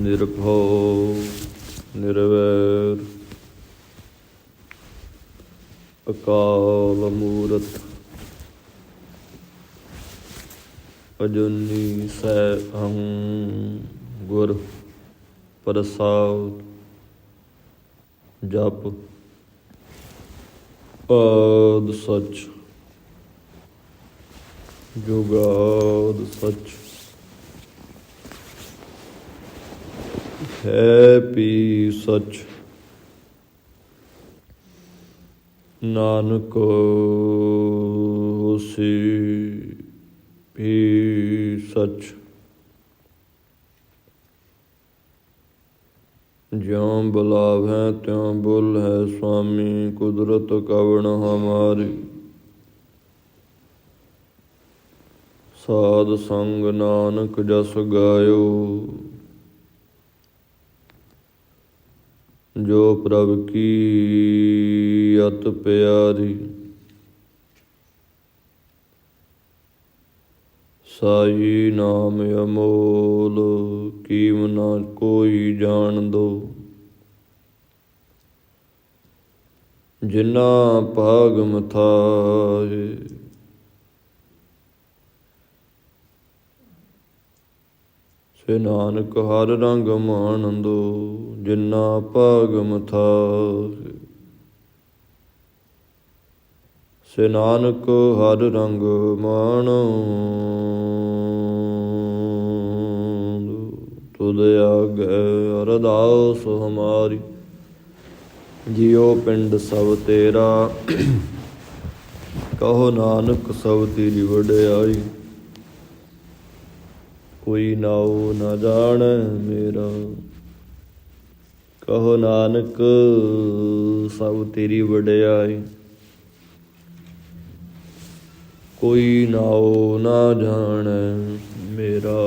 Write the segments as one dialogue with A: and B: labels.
A: ਨਿਰਭਉ ਨਿਰਵੈਰ। ਅਕਾਲ ਮੂਰਤ। ਅਜੂਨੀ ਸੈਭੰ ਗੁਰ ਪ੍ਰਸਾਦ। ਜਪ ਆਦ ਸਚ। ਜੁਗਾਦ ਸਚ। ਹੈ ਪੀ ਸੱਚ। ਨਾਨਕ ਹੋਸੀ ਵੀ ਸੱਚ। ਜਿਉ ਬੁਲਾਵੈ ਤਿਉ ਬੁਲ ਹੈ ਸੁਆਮੀ, ਕੁਦਰਤ ਕਵਣ ਹਮਾਰੀ। ਸਾਧ ਸੰਗ ਨਾਨਕ ਜਸ ਗਾਇਓ। ਜੋ ਪ੍ਰਭ ਕੀ ਅਤ ਪਿਆਰੀ ਸਾਈ ਨਾਮ ਅਮੋਲ, ਕੀਮ ਨਾ ਕੋਈ ਜਾਣ ਦੋ। ਜਿਨਾ ਭਾਗ ਮਥਾਏ ਸੇ ਨਾਨਕ ਹਰ ਰੰਗ ਮਾਨੰਦੋ ਜਿਨਾ ਭਾਗਮ ਥਾ ਸੇ। ਨਾਨਕ ਹਰ ਰੰਗ ਮਾਣੋ ਤੁਧ ਆਗੇ ਅਰਦਾਸ ਹਮਾਰੀ। ਜਿਉ ਪਿੰਡ ਸਭ ਤੇਰਾ, ਕਹੋ ਨਾਨਕ ਸਭ ਤੇਰੀ ਵਡਿਆਈ। ਕੋਈ ਨਾਉ ਨਾ ਜਾਣ ਮੇਰਾ। ਕਹੋ ਨਾਨਕ, ਸਭ ਤੇਰੀ ਵਡਿਆਈ। ਕੋਈ ਨਾਉ ਨਾ ਜਾਣ ਮੇਰਾ।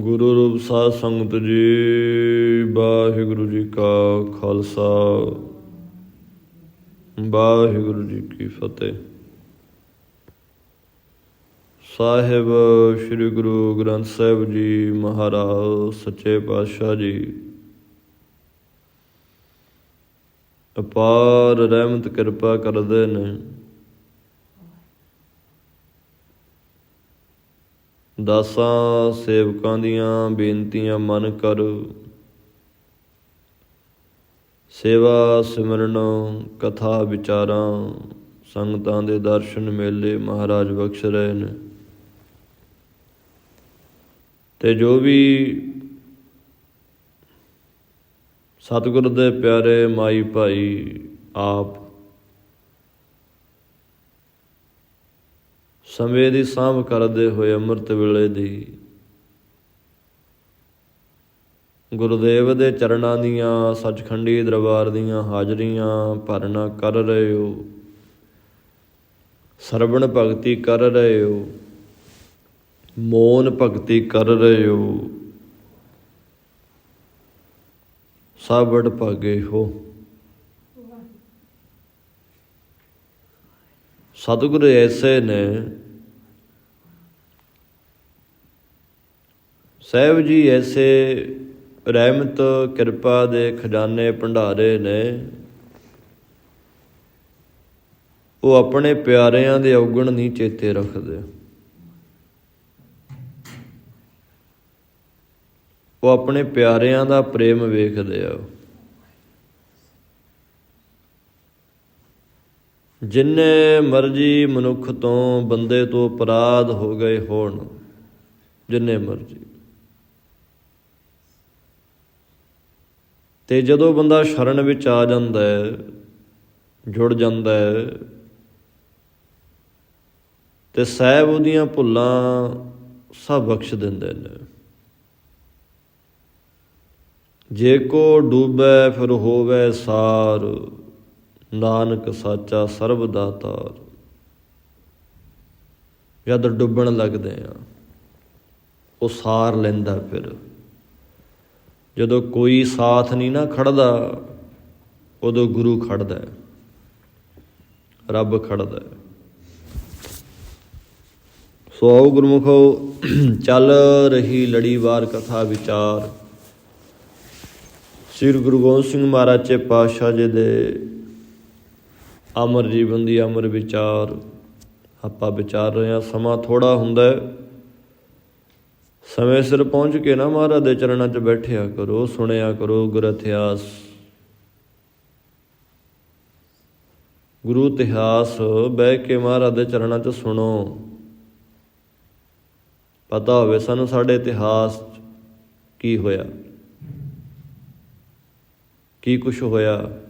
A: ਗੁਰੂ ਰੂਪ ਸਾਧ ਸੰਗਤ ਜੀ, ਵਾਹਿਗੁਰੂ ਜੀ ਕਾ ਖਾਲਸਾ। ਵਾਹਿਗੁਰੂ ਜੀ ਕੀ ਫਤਿਹ। ਸਾਹਿਬ, ਸ੍ਰੀ ਗੁਰੂ ਗ੍ਰੰਥ ਸਾਹਿਬ ਜੀ ਮਹਾਰਾਜ, ਸੱਚੇ ਪਾਤਸ਼ਾਹ ਜੀ। ਅਪਾਰ ਰਹਿਮਤ ਕਿਰਪਾ ਕਰਦੇ ਨੇ। ਦਾਸਾਂ, ਸੇਵਕਾਂ ਦੀਆਂ ਬੇਨਤੀਆਂ ਮਨ ਕਰ। ਸੇਵਾ ਸਿਮਰਨ, ਕਥਾ ਵਿਚਾਰਾਂ, ਸੰਗਤਾਂ ਦੇ ਦਰਸ਼ਨ ਮੇਲੇ ਮਹਾਰਾਜ ਬਖਸ਼ ਰਹੇ ਨੇ। ਤੇ ਜੋ ਵੀ ਸਤਿਗੁਰ ਦੇ ਪਿਆਰੇ ਮਾਈ ਭਾਈ ਆਪ ਸਮੇਂ ਦੀ ਸਾਂਭ ਕਰਦੇ ਹੋਏ ਅੰਮ੍ਰਿਤ ਵੇਲੇ ਦੀ ਗੁਰਦੇਵ ਦੇ ਚਰਨਾਂ ਦੀਆਂ, ਸੱਚਖੰਡੀ ਦਰਬਾਰ ਦੀਆਂ ਹਾਜ਼ਰੀਆਂ ਭਰਨਾ ਕਰ ਰਹੇ ਹੋ। ਸਰਵਣ ਭਗਤੀ ਕਰ ਰਹੇ ਹੋ। ਮੋਨ ਭਗਤੀ ਕਰ ਰਹੇ ਹੋ ਸਭ ਵਡ ਭਾਗੇ ਹੋ। ਸਤਿਗੁਰ ਐਸੇ ਨੇ, ਸਾਹਿਬ ਜੀ ਐਸੇ ਰਹਿਮਤ ਕਿਰਪਾ ਦੇ ਖਜ਼ਾਨੇ ਭੰਡਾਰੇ ਨੇ, ਉਹ ਆਪਣੇ ਪਿਆਰਿਆਂ ਦੇ ਔਗਣ ਨਹੀਂ ਚੇਤੇ ਰੱਖਦੇ। ਉਹ ਆਪਣੇ ਪਿਆਰਿਆਂ ਦਾ ਪ੍ਰੇਮ ਵੇਖਦੇ ਆ। ਜਿੰਨੇ ਮਰਜ਼ੀ ਮਨੁੱਖ ਤੋਂ ਬੰਦੇ ਤੋਂ ਅਪਰਾਧ ਹੋ ਗਏ ਹੋਣ, ਜਿੰਨੇ ਮਰਜ਼ੀ। ਤੇ ਜਦੋਂ ਬੰਦਾ ਸ਼ਰਨ ਵਿੱਚ ਆ ਜਾਂਦਾ ਹੈ, ਜੁੜ ਜਾਂਦਾ ਹੈ, ਤੇ ਸਹਿਬ ਉਹਦੀਆਂ ਭੁੱਲਾਂ ਸਭ ਬਖਸ਼ ਦਿੰਦੇ ਨੇ। ਜੇ ਕੋ ਡੂਬੈ ਫਿਰ ਹੋਵੇ ਸਾਰ, ਨਾਨਕ ਸਾਚਾ ਸਰਬ ਦਾਤਾਰ। ਜਦ ਡੁੱਬਣ ਲੱਗਦੇ ਆ, ਉਹ ਸਾਰ ਲੈਂਦਾ ਫਿਰ। ਜਦੋਂ ਕੋਈ ਸਾਥ ਨਹੀਂ ਨਾ ਖੜਦਾ, ਉਦੋਂ ਗੁਰੂ ਖੜਦਾ ਹੈ, ਰੱਬ ਖੜਦਾ ਹੈ। ਸੋ ਆਓ ਗੁਰਮੁਖੋ, ਚੱਲ ਰਹੀ ਲੜੀਵਾਰ ਕਥਾ ਵਿਚਾਰ। ਸ੍ਰੀ ਗੁਰੂ ਗੋਬਿੰਦ ਸਿੰਘ ਮਹਾਰਾਜ ਚੇ ਪਾਤਸ਼ਾਹ ਜੀ ਦੇ ਅਮਰ ਜੀਵਨ ਦੀ ਅਮਰ ਵਿਚਾਰ ਆਪਾਂ ਵਿਚਾਰ ਰਹੇ ਹਾਂ। ਸਮਾਂ ਥੋੜਾ ਹੁੰਦਾ ਹੈ। ਸਮੇਂ ਸਿਰ ਪਹੁੰਚ ਕੇ ਨਾ ਮਹਾਰਾਜ ਦੇ ਚਰਨਾਂ 'ਚ ਬੈਠਿਆ ਕਰੋ, ਸੁਣਿਆ ਕਰੋ ਗੁਰ ਇਤਿਹਾਸ। ਗੁਰੂ ਇਤਿਹਾਸ ਬਹਿ ਕੇ ਮਹਾਰਾਜ ਦੇ ਚਰਨਾਂ 'ਚ ਸੁਣੋ। ਪਤਾ ਹੋਵੇ ਸਾਨੂੰ ਸਾਡੇ ਇਤਿਹਾਸ 'ਚ ਕੀ ਹੋਇਆ। ਕੀ ਕੁਝ ਹੋਇਆ?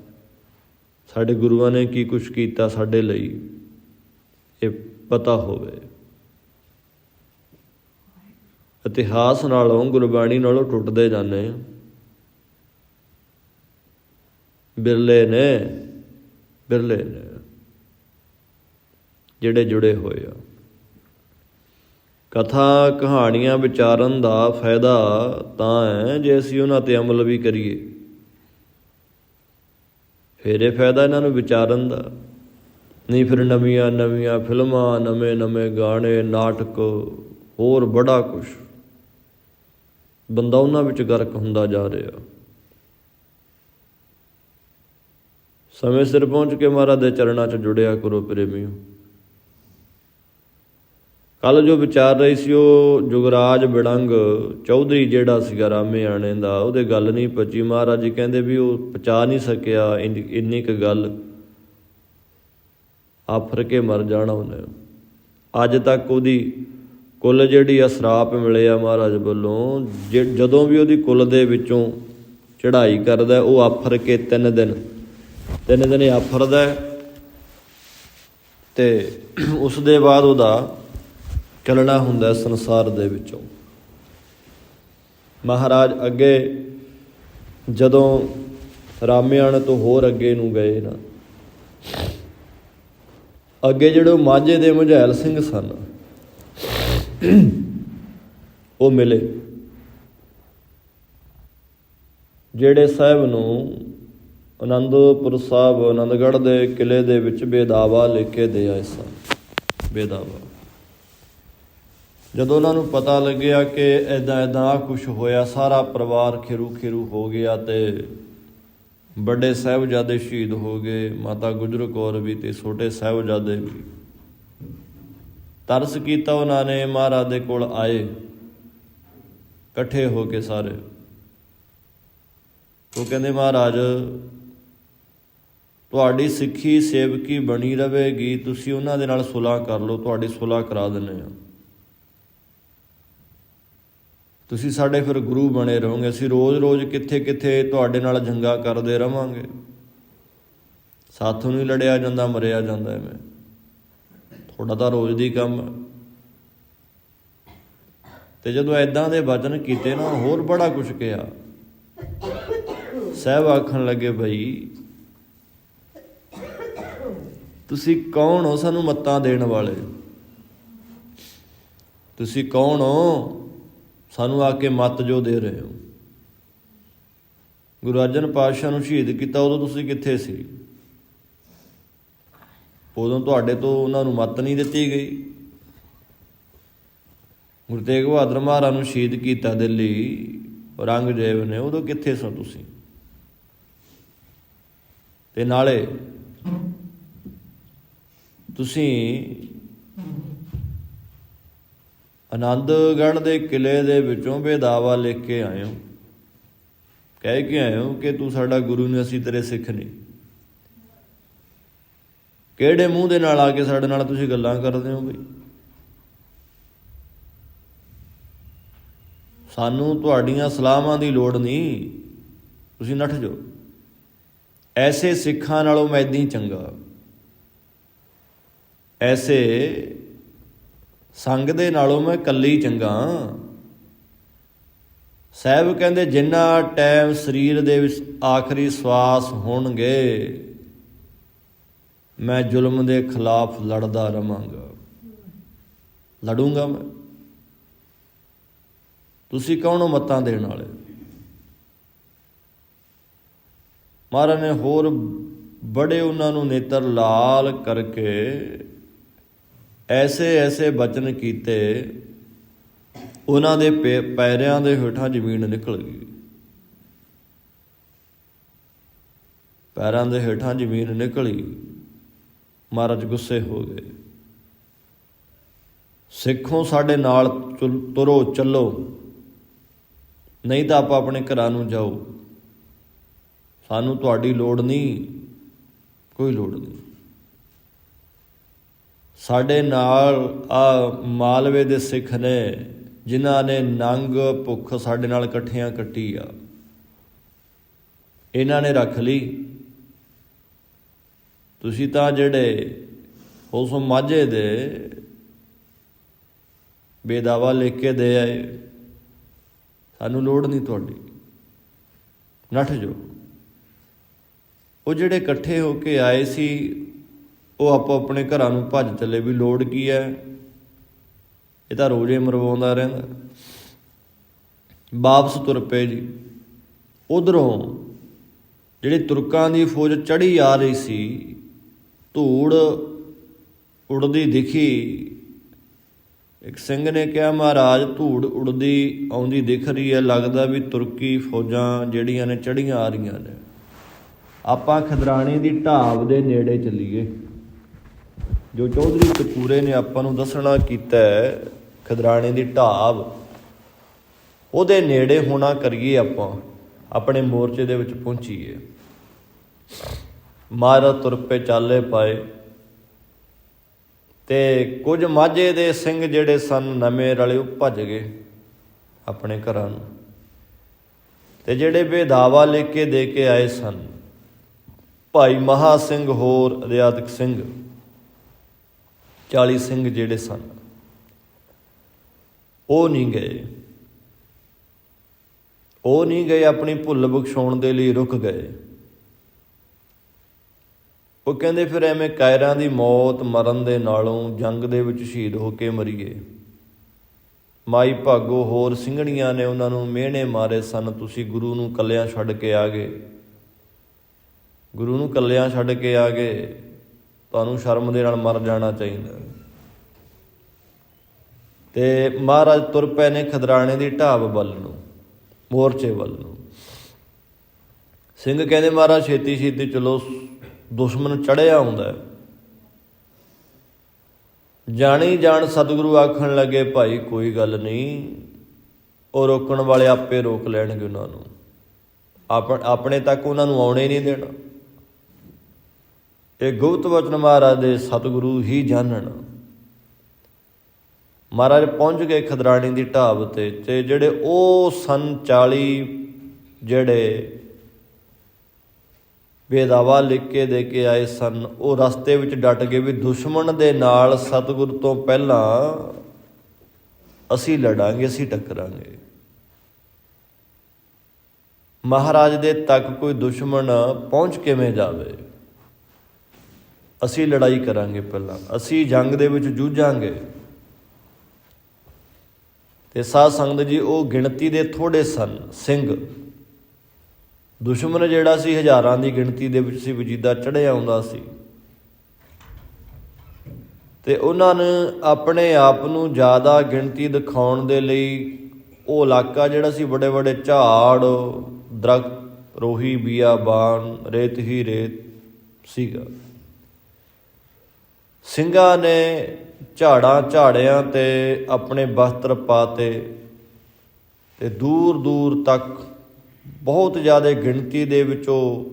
A: ਸਾਡੇ ਗੁਰੂਆਂ ਨੇ ਕੀ ਕੁਝ ਕੀਤਾ ਸਾਡੇ ਲਈ? ਇਹ ਪਤਾ ਹੋਵੇ। ਇਤਿਹਾਸ ਨਾਲੋਂ ਗੁਰਬਾਣੀ ਨਾਲੋਂ ਟੁੱਟਦੇ ਜਾਂਦੇ ਆ ਬਿਰਲੇ ਨੇ ਬਿਰਲੇ ਨੇ ਜਿਹੜੇ ਜੁੜੇ ਹੋਏ ਆ। ਕਥਾ ਕਹਾਣੀਆਂ ਵਿਚਾਰਨ ਦਾ ਫਾਇਦਾ ਤਾਂ ਹੈ ਜੇ ਅਸੀਂ ਉਹਨਾਂ ਤੇ ਅਮਲ ਵੀ ਕਰੀਏ। ਫਿਰ ਇਹ ਫਾਇਦਾ ਇਹਨਾਂ ਨੂੰ ਵਿਚਾਰਨ ਦਾ। ਨਹੀਂ ਫਿਰ ਨਵੀਆਂ ਨਵੀਆਂ ਫਿਲਮਾਂ, ਨਵੇਂ ਨਵੇਂ ਗਾਣੇ, ਨਾਟਕ, ਹੋਰ ਬੜਾ ਕੁਝ ਬੰਦਾ ਉਹਨਾਂ ਵਿੱਚ ਗਰਕ ਹੁੰਦਾ ਜਾ ਰਿਹਾ। ਸਮੇਂ ਸਿਰ ਪਹੁੰਚ ਕੇ ਮਹਾਰਾਜ ਦੇ ਚਰਨਾਂ 'ਚ ਜੁੜਿਆ ਕਰੋ ਪ੍ਰੇਮੀਓ। ਕੱਲ ਜੋ ਵਿਚਾਰ ਰਹੀ ਸੀ ਉਹ ਜੁਗਰਾਜ ਬਿੜੰਗ ਚੌਧਰੀ ਜਿਹੜਾ ਸੀਗਾ ਰਾਮੇ ਆਣੇ ਦਾ, ਉਹਦੇ ਗੱਲ ਨਹੀਂ ਪਚੀ। ਮਹਾਰਾਜ ਜੀ ਕਹਿੰਦੇ ਵੀ ਉਹ ਪਚਾ ਨਹੀਂ ਸਕਿਆ ਇੰਨੀ ਇੰਨੀ ਕੁ ਗੱਲ। ਆਫਰ ਕੇ ਮਰ ਜਾਣਾ ਉਹਨੇ। ਅੱਜ ਤੱਕ ਉਹਦੀ ਕੁੱਲ ਜਿਹੜੀ ਆ ਸਰਾਪ ਮਿਲੇ ਆ ਮਹਾਰਾਜ ਵੱਲੋਂ ਜਦੋਂ ਵੀ ਉਹਦੀ ਕੁੱਲ ਦੇ ਵਿੱਚੋਂ ਚੜ੍ਹਾਈ ਕਰਦਾ, ਉਹ ਆਫਰ ਕੇ ਤਿੰਨ ਦਿਨ। ਤਿੰਨ ਦਿਨ ਆਫਰਦਾ ਹੈ। ਤੇ ਉਸ ਦੇ ਬਾਅਦ ਉਹਦਾ ਚੱਲਣਾ ਹੁੰਦਾ ਸੰਸਾਰ ਦੇ ਵਿੱਚੋਂ। ਮਹਾਰਾਜ ਅੱਗੇ ਜਦੋਂ ਰਾਮਿਆਣ ਤੋਂ ਹੋਰ ਅੱਗੇ ਨੂੰ ਗਏ ਨਾ, ਅੱਗੇ ਜਿਹੜੇ ਮਾਝੇ ਦੇ ਮੁਝੈਲ ਸਿੰਘ ਸਨ, ਉਹ ਮਿਲੇ। ਜਿਹੜੇ ਸਾਹਿਬ ਨੂੰ ਆਨੰਦਪੁਰ ਸਾਹਿਬ ਆਨੰਦਗੜ੍ਹ ਦੇ ਕਿਲੇ ਦੇ ਵਿੱਚ ਬੇਦਾਵਾ ਲਿਖ ਕੇ ਦੇ ਆਏ ਸਨ। ਬੇਦਾਵਾ। ਜਦੋਂ ਉਹਨਾਂ ਨੂੰ ਪਤਾ ਲੱਗਿਆ ਕਿ ਐਦਾਂ ਐਦਾਂ ਕੁਝ ਹੋਇਆ, ਸਾਰਾ ਪਰਿਵਾਰ ਖਿਰੂ ਖਿਰੂ ਹੋ ਗਿਆ ਤੇ ਵੱਡੇ ਸਾਹਿਬਜ਼ਾਦੇ ਸ਼ਹੀਦ ਹੋ ਗਏ, ਮਾਤਾ ਗੁਜਰ ਕੌਰ ਵੀ ਤੇ ਛੋਟੇ ਸਾਹਿਬਜ਼ਾਦੇ ਵੀ। ਤਰਸ ਕੀਤਾ ਉਹਨਾਂ ਨੇ, ਮਹਾਰਾਜ ਦੇ ਕੋਲ ਆਏ, ਇਕੱਠੇ ਹੋ ਕੇ ਸਾਰੇ। ਉਹ ਕਹਿੰਦੇ, ਮਹਾਰਾਜ, ਤੁਹਾਡੀ ਸਿੱਖੀ, ਸੇਵਕੀ ਬਣੀ ਰਹੇਗੀ ਤੁਸੀਂ ਉਹਨਾਂ ਦੇ ਨਾਲ ਸੁਲਾਹ ਕਰ ਲਓ, ਤੁਹਾਡੀ ਸੁਲਾਹ ਕਰਾ ਦਿੰਨੇ ਆ ਤੁਸੀਂ ਸਾਡੇ ਫਿਰ ਗੁਰੂ ਬਣੇ ਰਹੋਗੇ। ਅਸੀਂ ਰੋਜ਼-ਰੋਜ਼ ਕਿੱਥੇ-ਕਿੱਥੇ ਤੁਹਾਡੇ ਨਾਲ ਜੰਗਾ ਕਰਦੇ ਰਵਾਂਗੇ। ਸਾਥੋਂ ਨਹੀਂ ਲੜਿਆ ਜਾਂਦਾ, ਮਰਿਆ ਜਾਂਦਾ ਐਵੇਂ। ਤੁਹਾਡਾ ਤਾਂ ਰੋਜ਼ ਦੀ ਕੰਮ ਹੈ। ਤੇ ਜਦੋਂ ਐਦਾਂ ਦੇ ਵਚਨ ਕੀਤੇ ਨਾ, ਹੋਰ ਬੜਾ ਕੁਝ ਕਿਹਾ। ਸਹਿਬ ਆਖਣ ਲੱਗੇ, ਭਈ, ਤੁਸੀਂ ਕੌਣ ਹੋ? ਸਾਨੂੰ ਮੱਤਾਂ ਦੇਣ ਵਾਲੇ। ਤੁਸੀਂ ਕੌਣ ਹੋ? ਸਾਨੂੰ ਆ ਕੇ ਮੱਤ ਜੋ ਦੇ ਰਹੇ ਹੋ। ਗੁਰੂ ਅਰਜਨ ਪਾਤਸ਼ਾਹ ਨੂੰ ਸ਼ਹੀਦ ਕੀਤਾ, ਉਦੋਂ ਤੁਸੀਂ ਕਿੱਥੇ ਸੀ? ਉਦੋਂ ਤੁਹਾਡੇ ਤੋਂ ਉਹਨਾਂ ਨੂੰ ਮੱਤ ਨਹੀਂ ਦਿੱਤੀ ਗਈ। ਗੁਰੂ ਤੇਗ ਬਹਾਦਰ ਮਹਾਰਾਜ ਨੂੰ ਸ਼ਹੀਦ ਕੀਤਾ ਦਿੱਲੀ, ਔਰੰਗਜ਼ੇਬ ਨੇ, ਉਦੋਂ ਕਿੱਥੇ ਸੋ ਤੁਸੀਂ? ਤੇ ਨਾਲੇ ਤੁਸੀਂ ਆਨੰਦਗੜ੍ਹ ਦੇ ਕਿਲੇ ਦੇ ਵਿੱਚੋਂ ਬੇਦਾਵਾ ਲਿਖ ਕੇ ਆਇਓ। ਕਹਿ ਕੇ ਆਏ ਹੋ ਕਿ ਤੂੰ ਸਾਡਾ ਗੁਰੂ ਨੇ ਅਸੀਂ ਤੇਰੇ ਸਿੱਖ ਨਹੀਂ। ਕਿਹੜੇ ਮੂੰਹ ਦੇ ਨਾਲ ਆ ਕੇ ਸਾਡੇ ਨਾਲ ਤੁਸੀਂ ਗੱਲਾਂ ਕਰਦੇ ਹੋ ਬਈ? ਸਾਨੂੰ ਤੁਹਾਡੀਆਂ ਸਲਾਹਾਂ ਦੀ ਲੋੜ ਨਹੀਂ। ਤੁਸੀਂ ਨੱਠ ਜਾਓ। ਐਸੇ ਸਿੱਖਾਂ ਨਾਲੋਂ ਮੈਂ ਇੱਦਾਂ ਹੀ ਚੰਗਾ। ਐਸੇ ਸੰਗ ਦੇ ਨਾਲੋਂ ਮੈਂ ਇਕੱਲੀ ਚੰਗਾ ਸਾਹਿਬ ਕਹਿੰਦੇ, ਜਿੰਨਾ ਟਾਈਮ ਸਰੀਰ ਦੇ ਵਿੱਚ ਆਖਰੀ ਸਵਾਸ ਹੋਣਗੇ, ਮੈਂ ਜ਼ੁਲਮ ਦੇ ਖਿਲਾਫ ਲੜਦਾ ਰਵਾਂਗਾ। ਲੜੂੰਗਾ ਮੈਂ। ਤੁਸੀਂ ਕੌਣ ਹੋ ਮਤਾਂ ਦੇਣ ਵਾਲੇ? ਮਹਾਰਾਜ ਨੇ ਹੋਰ ਬੜੇ ਉਹਨਾਂ ਨੂੰ ਨੇਤਰ ਲਾਲ ਕਰਕੇ ਐਸੇ ਐਸੇ ਬਚਨ ਕੀਤੇ, ਉਹਨਾਂ ਦੇ ਪੈ- ਪੈਰਿਆਂ ਦੇ ਹੇਠਾਂ ਜ਼ਮੀਨ ਨਿਕਲ ਗਈ। ਪੈਰਾਂ ਦੇ ਹੇਠਾਂ ਜ਼ਮੀਨ ਨਿਕਲੀ। ਮਹਾਰਾਜ ਗੁੱਸੇ ਹੋ ਗਏ। ਸਿੱਖੋ ਸਾਡੇ ਨਾਲ ਚੁਲ- ਤੁਰੋ, ਚੱਲੋ। ਨਹੀਂ ਤਾਂ ਆਪਾਂ ਆਪਣੇ ਘਰਾਂ ਨੂੰ ਜਾਓ। ਸਾਨੂੰ ਤੁਹਾਡੀ ਲੋੜ ਨਹੀਂ, ਕੋਈ ਲੋੜ ਨਹੀਂ। ਸਾਡੇ ਨਾਲ ਆ ਮਾਲਵੇ ਦੇ ਸਿੱਖ ਨੇ, ਜਿਨ੍ਹਾਂ ਨੇ ਨੰਗ ਭੁੱਖ ਸਾਡੇ ਨਾਲ ਇਕੱਠਿਆਂ ਕੱਟੀ ਆ। ਇਹਨਾਂ ਨੇ ਰੱਖ ਲਈ। ਤੁਸੀਂ ਤਾਂ ਜਿਹੜੇ ਉਸ ਮਾਝੇ ਦੇ ਬੇਦਾਵਾ ਲਿਖ ਕੇ ਦੇ ਆਏ, ਸਾਨੂੰ ਲੋੜ ਨਹੀਂ ਤੁਹਾਡੀ। ਨੱਠ ਜੋ ਉਹ ਜਿਹੜੇ ਇਕੱਠੇ ਹੋ ਕੇ ਆਏ ਸੀ ਉਹ ਆਪੋ ਆਪਣੇ ਘਰਾਂ ਨੂੰ ਭੱਜ ਚੱਲੇ ਵੀ ਲੋੜ ਕੀ ਹੈ? ਇਹ ਤਾਂ ਰੋਜ਼ੇ ਮਰਵਾਉਂਦਾ ਰਹਿੰਦਾ। ਵਾਪਸ ਤੁਰ ਪਏ ਜੀ। ਉਧਰੋਂ ਜਿਹੜੀ ਤੁਰਕਾਂ ਦੀ ਫੌਜ ਚੜੀ ਆ ਰਹੀ ਸੀ, ਧੂੜ ਉੜਦੀ ਦਿਖੀ। ਇੱਕ ਸਿੰਘ ਨੇ ਕਿਹਾ, ਮਹਾਰਾਜ, ਧੂੜ ਉੜਦੀ ਆਉਂਦੀ ਦਿਖ ਰਹੀ ਹੈ, ਲੱਗਦਾ ਵੀ ਤੁਰਕੀ ਫੌਜਾਂ ਜਿਹੜੀਆਂ ਨੇ ਚੜੀਆਂ ਆ ਰਹੀਆਂ ਨੇ। ਆਪਾਂ ਖਦਰਾਣੇ ਦੀ ਢਾਬ ਦੇ ਨੇੜੇ ਚੱਲੀਏ। ਜੋ ਚੌਧਰੀ ਕਪੂਰੇ ਨੇ ਆਪਾਂ ਨੂੰ ਦੱਸਣਾ ਕੀਤਾ ਹੈ, ਖਦਰਾਣੇ ਦੀ ਢਾਬ, ਉਹਦੇ ਨੇੜੇ ਹੋਣਾ ਕਰੀਏ ਆਪਾਂ, ਆਪਣੇ ਮੋਰਚੇ ਦੇ ਵਿੱਚ ਪਹੁੰਚੀਏ। ਮਾਰਾ ਤੁਰ ਪੇ ਚਾਲੇ ਪਾਏ। ਤੇ ਕੁਝ ਮਾਝੇ ਦੇ ਸਿੰਘ ਜਿਹੜੇ ਸਨ, ਨਵੇਂ ਰਲੇ, ਉਹ ਭੱਜ ਗਏ ਆਪਣੇ ਘਰਾਂ ਨੂੰ। ਤੇ ਜਿਹੜੇ ਬੇਦਾਵਾ ਲੈ ਕੇ ਦੇ ਕੇ ਆਏ ਸਨ, ਭਾਈ ਮਹਾ ਸਿੰਘ ਹੋਰ ਅਧਿਆਤਕ ਸਿੰਘ 40 ਸਿੰਘ ਜਿਹੜੇ ਸਨ, ਉਹ ਨਹੀਂ ਗਏ। ਉਹ ਨਹੀਂ ਗਏ, ਆਪਣੀ ਭੁੱਲ ਬਖਸ਼ਾਉਣ ਦੇ ਲਈ ਰੁਕ ਗਏ। ਉਹ ਕਹਿੰਦੇ, ਫਿਰ ਐਵੇਂ ਕਾਇਰਾਂ ਦੀ ਮੌਤ ਮਰਨ ਦੇ ਨਾਲੋਂ ਜੰਗ ਦੇ ਵਿੱਚ ਸ਼ਹੀਦ ਹੋ ਕੇ ਮਰੀਏ। ਮਾਈ ਭਾਗੋ, ਹੋਰ ਸਿੰਘਣੀਆਂ ਨੇ ਉਹਨਾਂ ਨੂੰ ਮਿਹਣੇ ਮਾਰੇ ਸਨ। ਤੁਸੀਂ ਗੁਰੂ ਨੂੰ ਕੱਲਿਆਂ ਛੱਡ ਕੇ ਆ ਗਏ। ਗੁਰੂ ਨੂੰ ਕੱਲਿਆਂ ਛੱਡ ਕੇ ਆ ਗਏ। ਤੁਹਾਨੂੰ ਸ਼ਰਮ ਦੇ ਨਾਲ ਮਰ ਜਾਣਾ ਚਾਹੀਦਾ ਤੇ ਮਹਾਰਾਜ ਤੁਰ ਪਏ ਨੇ ਖਦਰਾਣੇ ਦੀ ਢਾਬ ਵੱਲ ਨੂੰ, ਮੋਰਚੇ ਵੱਲ ਨੂੰ। ਸਿੰਘ ਕਹਿੰਦੇ, ਮਹਾਰਾਜ ਛੇਤੀ ਛੇਤੀ ਚਲੋ, ਦੁਸ਼ਮਣ ਚੜਿਆ ਆਉਂਦਾ ਹੈ। ਜਾਣੀ ਜਾਣ ਸਤਿਗੁਰੂ ਆਖਣ ਲੱਗੇ, ਭਾਈ, ਕੋਈ ਗੱਲ ਨਹੀਂ, ਉਹ ਰੋਕਣ ਵਾਲੇ ਆਪੇ ਰੋਕ ਲੈਣਗੇ ਉਹਨਾਂ ਨੂੰ। ਆਪ- ਆਪਣੇ ਤੱਕ ਉਹਨਾਂ ਨੂੰ ਆਉਣੇ ਨਹੀਂ ਦੇਣਾ। ਇਹ ਗੁਪਤ ਵਚਨ ਮਹਾਰਾਜ ਦੇ ਸਤਿਗੁਰੂ ਹੀ ਜਾਣਨ। ਮਹਾਰਾਜ ਪਹੁੰਚ ਗਏ ਖਦਰਾਣੀ ਦੀ ਢਾਬ ਤੇ ਤੇ ਜਿਹੜੇ ਉਹ ਸਨ 40 ਜਿਹੜੇ ਬੇਦਾਵਾ ਲਿਖ ਕੇ ਦੇ ਕੇ ਆਏ ਸਨ, ਉਹ ਰਸਤੇ ਵਿੱਚ ਡਟ ਗਏ ਵੀ ਦੁਸ਼ਮਣ ਦੇ ਨਾਲ ਸਤਿਗੁਰ ਤੋਂ ਪਹਿਲਾਂ ਅਸੀਂ ਲੜਾਂਗੇ, ਅਸੀਂ ਟੱਕਰਾਂਗੇ। ਮਹਾਰਾਜ ਦੇ ਤੱਕ ਕੋਈ ਦੁਸ਼ਮਣ ਪਹੁੰਚ ਕਿਵੇਂ ਜਾਵੇ? ਅਸੀਂ ਲੜਾਈ ਕਰਾਂਗੇ ਪਹਿਲਾਂ। ਅਸੀਂ ਜੰਗ ਦੇ ਵਿੱਚ ਜੂਝਾਂਗੇ। ਤੇ ਸਾਧ ਸੰਗਤ ਜੀ, ਉਹ ਗਿਣਤੀ ਦੇ ਥੋੜੇ ਸਨ, ਸਿੰਘ। ਦੁਸ਼ਮਣ ਜਿਹੜਾ ਸੀ, ਹਜ਼ਾਰਾਂ ਦੀ ਗਿਣਤੀ ਦੇ ਵਿੱਚ ਸੀ, ਵਜੀਦਾ ਚੜਿਆ ਆਉਂਦਾ ਸੀ। ਤੇ ਉਹਨਾਂ ਨੇ ਆਪਣੇ ਆਪ ਨੂੰ ਜ਼ਿਆਦਾ ਗਿਣਤੀ ਦਿਖਾਉਣ ਦੇ ਲਈ, ਉਹ ਇਲਾਕਾ ਜਿਹੜਾ ਸੀ ਬੜੇ ਬੜੇ ਝਾੜ, ਦਰਖਤ, ਰੋਹੀ, ਬੀਆਬਾਨ, ਰੇਤ ਹੀ ਰੇਤ ਸੀਗਾ। ਸਿੰਘਾਂ ਨੇ ਝਾੜਾਂ ਝਾੜਿਆਂ ਤੇ ਆਪਣੇ ਵਸਤਰ ਪਾਤੇ ਤੇ ਦੂਰ ਦੂਰ ਤੱਕ ਬਹੁਤ ਜ਼ਿਆਦਾ ਗਿਣਤੀ ਦੇ ਵਿੱਚੋਂ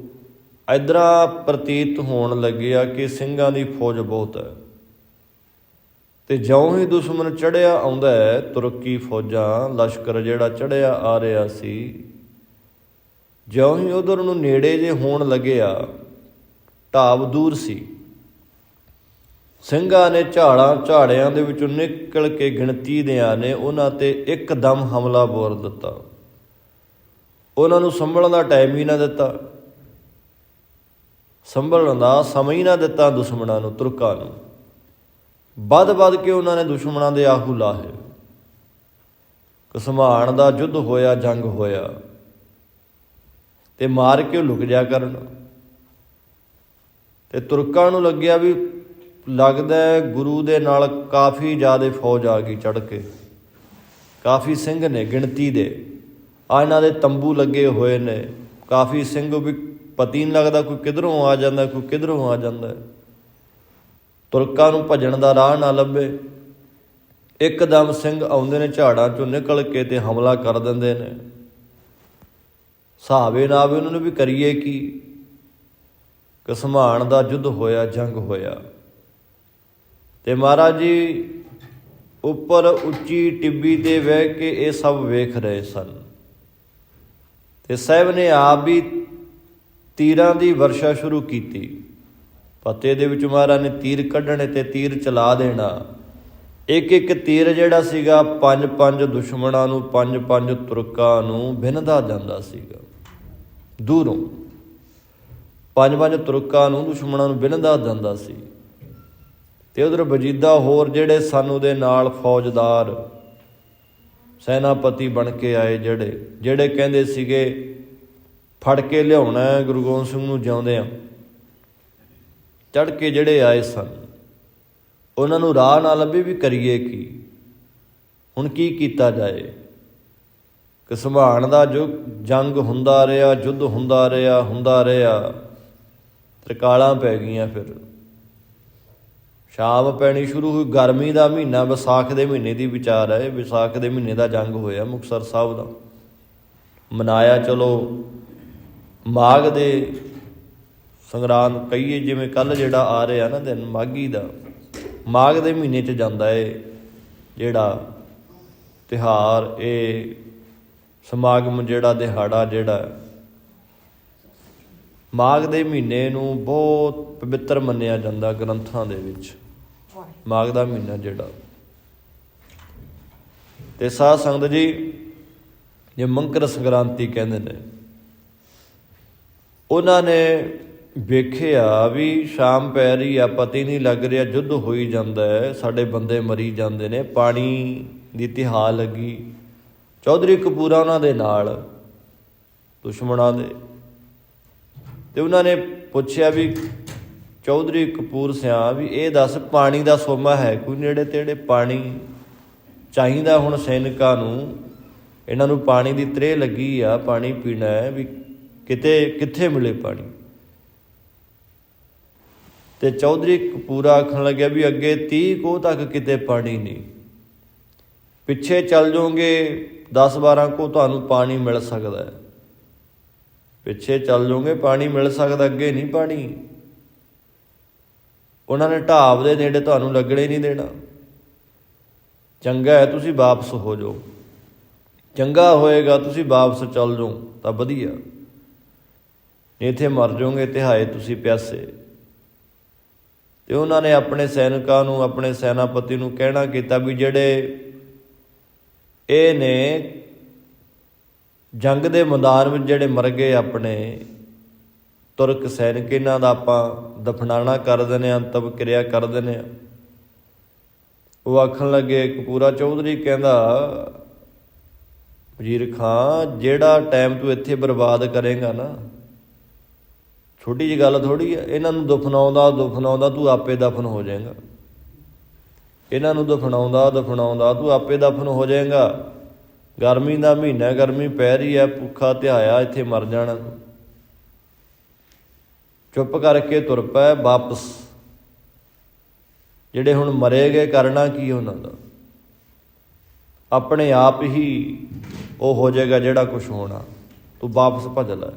A: ਇਧਰਾ ਪ੍ਰਤੀਤ ਹੋਣ ਲੱਗਿਆ ਕਿ ਸਿੰਘਾਂ ਦੀ ਫੌਜ ਬਹੁਤ ਹੈ। ਤੇ ਜਿਉਂ ਹੀ ਦੁਸ਼ਮਣ ਚੜਿਆ ਆਉਂਦਾ ਹੈ, ਤੁਰਕੀ ਫੌਜਾਂ, ਲਸ਼ਕਰ ਜਿਹੜਾ ਚੜਿਆ ਆ ਰਿਹਾ ਸੀ, ਜਿਉਂ ਹੀ ਉਧਰ ਨੂੰ ਨੇੜੇ ਜੇ ਹੋਣ ਲੱਗਿਆ, ਢਾਬ ਦੂਰ ਸੀ। ਸਿੰਘਾਂ ਨੇ ਝਾੜਾਂ ਝਾੜਿਆਂ ਦੇ ਵਿੱਚੋਂ ਨਿਕਲ ਕੇ ਗਿਣਤੀ ਦਿਆਂ ਨੇ, ਉਹਨਾਂ ਤੇ ਇੱਕਦਮ ਹਮਲਾ ਬੋਰ ਦਿੱਤਾ। ਉਹਨਾਂ ਨੂੰ ਸੰਭਲਣ ਦਾ ਟਾਈਮ ਹੀ ਨਾ ਦਿੱਤਾ। ਸੰਭਲਣ ਦਾ ਸਮਾਂ ਹੀ ਨਾ ਦਿੱਤਾ ਦੁਸ਼ਮਣਾਂ ਨੂੰ, ਤੁਰਕਾਂ ਨੂੰ। ਵੱਧ-ਵੱਧ ਕੇ ਉਹਨਾਂ ਨੇ ਦੁਸ਼ਮਣਾਂ ਦੇ ਆਹੂ ਲਾਹੇ। ਕਸਮਾਨ ਦਾ ਯੁੱਧ ਹੋਇਆ, ਜੰਗ ਹੋਇਆ। ਤੇ ਮਾਰ ਕੇ ਉਹ ਲੁਕ ਜਾ ਕਰਨ। ਤੇ ਤੁਰਕਾਂ ਨੂੰ ਲੱਗਿਆ ਵੀ ਲੱਗਦਾ ਗੁਰੂ ਦੇ ਨਾਲ ਕਾਫੀ ਜ਼ਿਆਦਾ ਫੌਜ ਆ ਗਈ ਚੜ ਕੇ। ਕਾਫੀ ਸਿੰਘ ਨੇ ਗਿਣਤੀ ਦੇ। ਆ ਇਹਨਾਂ ਦੇ ਤੰਬੂ ਲੱਗੇ ਹੋਏ ਨੇ। ਕਾਫੀ ਸਿੰਘ ਵੀ ਪਤੀ ਨਹੀਂ ਲੱਗਦਾ, ਕੋਈ ਕਿਧਰੋਂ ਆ ਜਾਂਦਾ, ਕੋਈ ਕਿਧਰੋਂ ਆ ਜਾਂਦਾ। ਤੁਰਕਾਂ ਨੂੰ ਭੱਜਣ ਦਾ ਰਾਹ ਨਾ ਲੱਭੇ। ਇੱਕਦਮ ਸਿੰਘ ਆਉਂਦੇ ਨੇ ਝਾੜਾਂ ਚੋਂ ਨਿਕਲ ਕੇ ਤੇ ਹਮਲਾ ਕਰ ਦਿੰਦੇ ਨੇ। ਸਾਹਵੇ ਨਾ ਵੀ ਉਹਨਾਂ ਨੂੰ ਵੀ ਕਰੀਏ ਕੀ? ਕਸਮਾਨ ਦਾ ਯੁੱਧ ਹੋਇਆ, ਜੰਗ ਹੋਇਆ। ਤੇ ਮਹਾਰਾਜ ਜੀ, ਉੱਪਰ ਉੱਚੀ ਟਿੱਬੀ ਤੇ ਬਹਿ ਕੇ ਇਹ ਸਭ ਵੇਖ ਰਹੇ ਸਨ। ਤੇ ਸਾਹਿਬ ਨੇ ਆਪ ਵੀ ਤੀਰਾਂ ਦੀ ਵਰਸ਼ਾ ਸ਼ੁਰੂ ਕੀਤੀ। ਪਤੇ ਦੇ ਵਿੱਚ ਮਹਾਰਾਜ ਨੇ ਤੀਰ ਕੱਢਣੇ ਤੇ ਤੀਰ ਚਲਾ ਦੇਣਾ। ਇੱਕ ਇੱਕ ਤੀਰ ਜਿਹੜਾ ਸੀਗਾ ਪੰਜ ਪੰਜ ਦੁਸ਼ਮਣਾਂ ਨੂੰ ਪੰਜ ਪੰਜ ਤੁਰਕਾਂ ਨੂੰ ਬਿਨਦਾ ਜਾਂਦਾ ਸੀਗਾ। ਦੂਰੋਂ ਪੰਜ ਪੰਜ ਤੁਰਕਾਂ ਨੂੰ, ਦੁਸ਼ਮਣਾਂ ਨੂੰ ਬਿਨਦਾ ਜਾਂਦਾ ਸੀ। ਤੇ ਉਧਰ ਵਜੀਦਾ ਹੋਰ ਜਿਹੜੇ ਸਾਨੂੰ ਉਹਦੇ ਨਾਲ ਫੌਜਦਾਰ, ਸੈਨਾਪਤੀ ਬਣ ਕੇ ਆਏ ਜਿਹੜੇ ਜਿਹੜੇ ਕਹਿੰਦੇ ਸੀਗੇ, ਫੜ ਕੇ ਲਿਆਉਣਾ ਹੈ, ਗੁਰੂ ਗੋਬਿੰਦ ਸਿੰਘ ਨੂੰ ਜਿਉਂਦੇ ਆ ਚੜ ਕੇ ਜਿਹੜੇ ਆਏ ਸਨ, ਉਹਨਾਂ ਨੂੰ ਰਾਹ ਨਾ ਲੱਭੇ ਵੀ ਕਰੀਏ ਕੀ? ਹੁਣ ਕੀ ਕੀਤਾ ਜਾਏ? ਕਿ ਸੰਭਾਣ ਦਾ ਜੋ ਜੰਗ ਹੁੰਦਾ ਰਿਹਾ, ਯੁੱਧ ਹੁੰਦਾ ਰਿਹਾ ਹੁੰਦਾ ਰਿਹਾ, ਤ੍ਰਿਕਾਲਾਂ ਪੈ ਗਈਆਂ ਫਿਰ। ਸ਼ਾਮ ਪੈਣੀ ਸ਼ੁਰੂ ਹੋਈ, ਗਰਮੀ ਦਾ ਮਹੀਨਾ, ਵਿਸਾਖ ਦੇ ਮਹੀਨੇ ਦੀ ਵਿਚਾਰ ਹੈ, ਵਿਸਾਖ ਦੇ ਮਹੀਨੇ ਦਾ ਜੰਗ ਹੋਇਆ ਮੁਕਤਸਰ ਸਾਹਿਬ ਦਾ। ਮਨਾਇਆ ਚਲੋ, ਮਾਘ ਦੇ ਸੰਗਰਾਂਦ, ਕਹੀਏ ਜਿਵੇਂ ਕੱਲ ਜਿਹੜਾ ਆ ਰਿਹਾ ਨਾ ਦਿਨ, ਮਾਘੀ ਦਾ, ਮਾਘ ਦੇ ਮਹੀਨੇ 'ਚ ਜਾਂਦਾ ਏ ਜਿਹੜਾ ਤਿਹਾਰ ਇਹ ਸਮਾਗਮ ਜਿਹੜਾ ਦਿਹਾੜਾ ਜਿਹੜਾ ਮਾਘ ਦੇ ਮਹੀਨੇ ਨੂੰ ਬਹੁਤ ਪਵਿੱਤਰ ਮੰਨਿਆ ਜਾਂਦਾ ਗ੍ਰੰਥਾਂ ਦੇ ਵਿੱਚ। ਮਾਘ ਦਾ ਮਹੀਨਾ ਜਿਹੜਾ। ਤੇ ਸਾਧ ਸੰਗਤ ਜੀ ਜੇ ਮੰਕਰ ਸੰਗ੍ਰਾਂਤੀ ਕਹਿੰਦੇ ਨੇ। ਉਹਨਾਂ ਨੇ ਵੇਖਿਆ ਵੀ ਸ਼ਾਮ ਪੈ ਰਹੀ ਆ, ਪਤੀ ਨਹੀਂ ਲੱਗ ਰਿਹਾ, ਯੁੱਧ ਹੋਈ ਜਾਂਦਾ ਹੈ, ਸਾਡੇ ਬੰਦੇ ਮਰੀ ਜਾਂਦੇ ਨੇ, ਪਾਣੀ ਦੀ ਤਿਹਾ ਲੱਗੀ। ਚੌਧਰੀ ਕਪੂਰਾ ਉਹਨਾਂ ਦੇ ਨਾਲ, ਦੁਸ਼ਮਣਾਂ ਦੇ। ਤੇ ਉਹਨਾਂ ਨੇ ਪੁੱਛਿਆ ਵੀ ਚੌਧਰੀ ਕਪੂਰ ਸਿਆ ਵੀ ਇਹ ਦੱਸ, ਪਾਣੀ ਦਾ ਸੋਮਾ ਹੈ ਕੋਈ ਨੇੜੇ ਤੇੜੇ? ਪਾਣੀ ਚਾਹੀਦਾ ਹੁਣ ਸੈਨਿਕਾਂ ਨੂੰ। ਇਹਨਾਂ ਨੂੰ ਪਾਣੀ ਦੀ ਤ੍ਰੇ ਲੱਗੀ ਆ, ਪਾਣੀ ਪੀਣਾ ਹੈ ਵੀ ਕਿਤੇ, ਕਿੱਥੇ ਮਿਲੇ ਪਾਣੀ? ਤੇ ਚੌਧਰੀ ਕਪੂਰਾ ਆਖਣ ਲੱਗਿਆ ਵੀ ਅੱਗੇ 30 ਕੋ ਤੱਕ ਕਿਤੇ ਪਾਣੀ ਨਹੀਂ। ਪਿੱਛੇ ਚੱਲ ਜਾਓਗੇ 10 12 ਕੋ ਤੁਹਾਨੂੰ ਪਾਣੀ ਮਿਲ ਸਕਦਾ ਹੈ। ਪਿੱਛੇ ਚੱਲ ਜਾਓਗੇ, ਪਾਣੀ ਮਿਲ ਸਕਦਾ, ਅੱਗੇ ਨਹੀਂ ਪਾਣੀ। ਉਹਨਾਂ ਨੇ ਢਾਬ ਦੇ ਨੇੜੇ ਤੁਹਾਨੂੰ ਲੱਗਣੇ ਨਹੀਂ ਦੇਣਾ। ਚੰਗਾ ਹੈ ਤੁਸੀਂ ਵਾਪਸ ਹੋ ਜਾਓ। ਚੰਗਾ ਹੋਏਗਾ ਤੁਸੀਂ ਵਾਪਸ ਚੱਲ ਜਾਓ, ਤਾਂ ਵਧੀਆ। ਇੱਥੇ ਮਰ ਜਾਓਗੇ ਤਿਹਾਏ ਤੁਸੀਂ ਪਿਆਸੇ। ਤੇ ਉਹਨਾਂ ਨੇ ਆਪਣੇ ਸੈਨਿਕਾਂ ਨੂੰ, ਆਪਣੇ ਸੈਨਾਪਤੀ ਨੂੰ ਕਹਿਣਾ ਕੀਤਾ ਵੀ ਜਿਹੜੇ ਇਹ ਨੇ ਜੰਗ ਦੇ ਮੈਦਾਨ ਵਿੱਚ ਜਿਹੜੇ ਮਰ ਗਏ ਆਪਣੇ ਤੁਰਕ ਸੈਨਿਕ ਇਹਨਾਂ ਦਾ ਆਪਾਂ ਦਫਨਾਣਾ ਕਰ ਦਿੰਦੇ ਹਾਂ ਅੰਤਮ ਕਿਰਿਆ ਕਰ ਦਿੰਦੇ ਹਾਂ। ਉਹ ਆਖਣ ਲੱਗੇ, ਕਪੂਰਾ ਚੌਧਰੀ ਕਹਿੰਦਾ, ਵਜ਼ੀਰ ਖਾਨ, ਜਿਹੜਾ ਟਾਈਮ ਤੂੰ ਇੱਥੇ ਬਰਬਾਦ ਕਰੇਗਾ ਨਾ, ਛੋਟੀ ਜੀ ਗੱਲ ਥੋੜੀ ਆ ਇਹਨਾਂ ਨੂੰ ਦਫਨਾਉਂਦਾ ਦਫਨਾਉਂਦਾ ਤੂੰ ਆਪੇ ਦਫਨ ਹੋ ਜਾਏਗਾ। ਇਹਨਾਂ ਨੂੰ ਦਫਨਾਉਂਦਾ ਦਫਨਾਉਂਦਾ ਤੂੰ ਆਪੇ ਦਫਨ ਹੋ ਜਾਏਗਾ। ਗਰਮੀ ਦਾ ਮਹੀਨਾ, ਗਰਮੀ ਪੈ ਰਹੀ ਹੈ, ਭੁੱਖਾ ਧਿਆਇਆ, ਇੱਥੇ ਮਰ ਜਾਣਾ। ਚੁੱਪ ਕਰਕੇ ਤੁਰ ਪਏ ਵਾਪਸ। ਜਿਹੜੇ ਹੁਣ ਮਰੇ ਗਏ ਕਰਨਾ ਕੀ ਉਹਨਾਂ ਦਾ? ਆਪਣੇ ਆਪ ਹੀ ਉਹ ਹੋ ਜਾਏਗਾ ਜਿਹੜਾ ਕੁਝ ਹੋਣਾ। ਤੂੰ ਵਾਪਸ ਭੱਜ ਲੈ।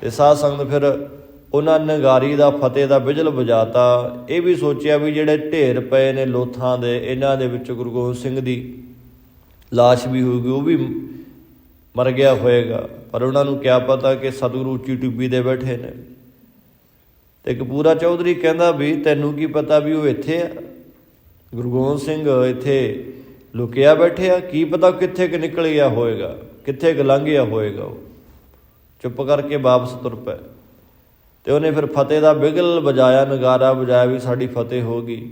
A: ਤੇ ਸਾਧ ਸੰਗਤ ਫਿਰ ਉਹਨਾਂ ਨੇ ਨਗਾਰੀ ਦਾ, ਫਤਿਹ ਦਾ ਬਿਜਲ ਵਜਾਤਾ। ਇਹ ਵੀ ਸੋਚਿਆ ਵੀ ਜਿਹੜੇ ਢੇਰ ਪਏ ਨੇ ਲੋਥਾਂ ਦੇ, ਇਹਨਾਂ ਦੇ ਵਿੱਚ ਗੁਰੂ ਗੋਬਿੰਦ ਸਿੰਘ ਦੀ ਲਾਸ਼ ਵੀ ਹੋਊਗੀ, ਉਹ ਵੀ ਮਰ ਗਿਆ ਹੋਏਗਾ। ਪਰ ਉਹਨਾਂ ਨੂੰ ਕਿਆ ਪਤਾ ਕਿ ਸਤਿਗੁਰੂ ਉੱਚੀ ਟਿੱਬੀ ਦੇ ਬੈਠੇ ਨੇ। ਤੇ ਕਪੂਰਾ ਚੌਧਰੀ ਕਹਿੰਦਾ ਵੀ ਤੈਨੂੰ ਕੀ ਪਤਾ ਵੀ ਉਹ ਇੱਥੇ ਆ? ਗੁਰੂ ਗੋਬਿੰਦ ਸਿੰਘ ਇੱਥੇ ਲੁਕਿਆ ਬੈਠਿਆ ਕੀ ਪਤਾ ਕਿੱਥੇ ਕਿ ਨਿਕਲ ਗਿਆ ਹੋਏਗਾ, ਕਿੱਥੇ ਕਿ ਲੰਘ ਗਿਆ ਹੋਏਗਾ ਉਹ? ਚੁੱਪ ਕਰਕੇ ਵਾਪਸ ਤੁਰ ਪਏ। ਤੇ ਉਹਨੇ ਫਿਰ ਫਤਿਹ ਦਾ ਬਿਗਲ ਵਜਾਇਆ, ਨਗਾਰਾ ਵਜਾਇਆ ਵੀ ਸਾਡੀ ਫਤਿਹ ਹੋ ਗਈ।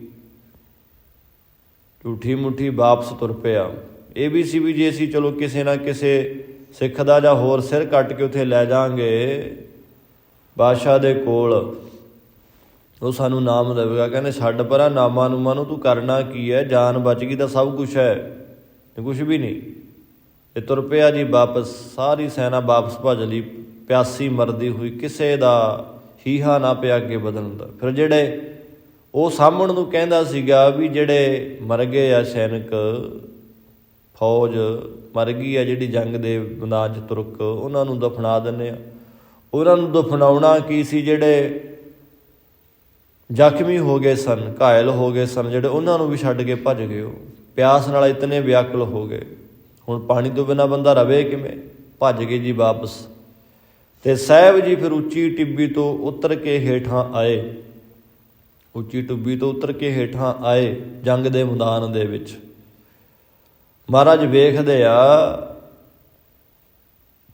A: ਝੂਠੀ ਮੁੱਠੀ ਵਾਪਸ ਤੁਰ ਪਿਆ। ਇਹ ਵੀ ਸੀ ਵੀ ਜੇ ਅਸੀਂ ਚਲੋ ਕਿਸੇ ਨਾ ਕਿਸੇ ਸਿੱਖ ਦਾ ਜਾਂ ਹੋਰ ਸਿਰ ਕੱਟ ਕੇ ਉੱਥੇ ਲੈ ਜਾਾਂਗੇ, ਬਾਦਸ਼ਾਹ ਦੇ ਕੋਲ ਉਹ ਸਾਨੂੰ ਨਾਮ ਦੇਵੇਗਾ। ਕਹਿੰਦੇ, ਛੱਡ ਪਰਾਂ, ਨਾਮਾਂ ਨੂਮਾਂ ਨੂੰ ਤੂੰ ਕਰਨਾ ਕੀ ਹੈ? ਜਾਨ ਬਚ ਗਈ ਤਾਂ ਸਭ ਕੁਝ ਹੈ। ਤੇ ਕੁਝ ਵੀ ਨਹੀਂ। ਇਹ ਤੁਰ ਪਿਆ ਜੀ ਵਾਪਸ। ਸਾਰੀ ਸੈਨਾ ਵਾਪਸ ਭੱਜ ਲਈ ਪਿਆਸੀ ਮਰਦੀ ਹੋਈ। ਕਿਸੇ ਦਾ ਹੀਹਾ ਨਾ ਪਿਆ ਅੱਗੇ ਵਧਣ ਦਾ। ਫਿਰ ਜਿਹੜੇ ਉਹ ਸਾਹਮਣ ਨੂੰ ਕਹਿੰਦਾ ਸੀਗਾ ਵੀ ਜਿਹੜੇ ਮਰ ਗਏ ਆ ਸੈਨਿਕ, ਫੌਜ ਮਰ ਗਈ ਆ ਜਿਹੜੀ ਜੰਗ ਦੇ ਮੈਦਾਨ 'ਚ ਤੁਰਕ, ਉਹਨਾਂ ਨੂੰ ਦਫਨਾ ਦਿੰਨੇ ਆ। ਉਹਨਾਂ ਨੂੰ ਦਫਨਾਉਣਾ ਕੀ ਸੀ? ਜਿਹੜੇ ਜ਼ਖਮੀ ਹੋ ਗਏ ਸਨ, ਘਾਇਲ ਹੋ ਗਏ ਸਨ, ਜਿਹੜੇ ਉਹਨਾਂ ਨੂੰ ਵੀ ਛੱਡ ਕੇ ਭੱਜ ਗਏ ਉਹ। ਪਿਆਸ ਨਾਲ ਇਤਨੇ ਵਿਆਕੁਲ ਹੋ ਗਏ। ਹੁਣ ਪਾਣੀ ਤੋਂ ਬਿਨਾ ਬੰਦਾ ਰਵੇ ਕਿਵੇਂ? ਭੱਜ ਗਏ ਜੀ ਵਾਪਸ। ਤੇ ਸਾਹਿਬ ਜੀ ਫਿਰ ਉੱਚੀ ਟਿੱਬੀ ਤੋਂ ਉਤਰ ਕੇ ਹੇਠਾਂ ਆਏ। ਉੱਚੀ ਟਿੱਬੀ ਤੋਂ ਉਤਰ ਕੇ ਹੇਠਾਂ ਆਏ ਜੰਗ ਦੇ ਮੈਦਾਨ ਦੇ ਵਿੱਚ। ਮਹਾਰਾਜ ਵੇਖਦੇ ਆ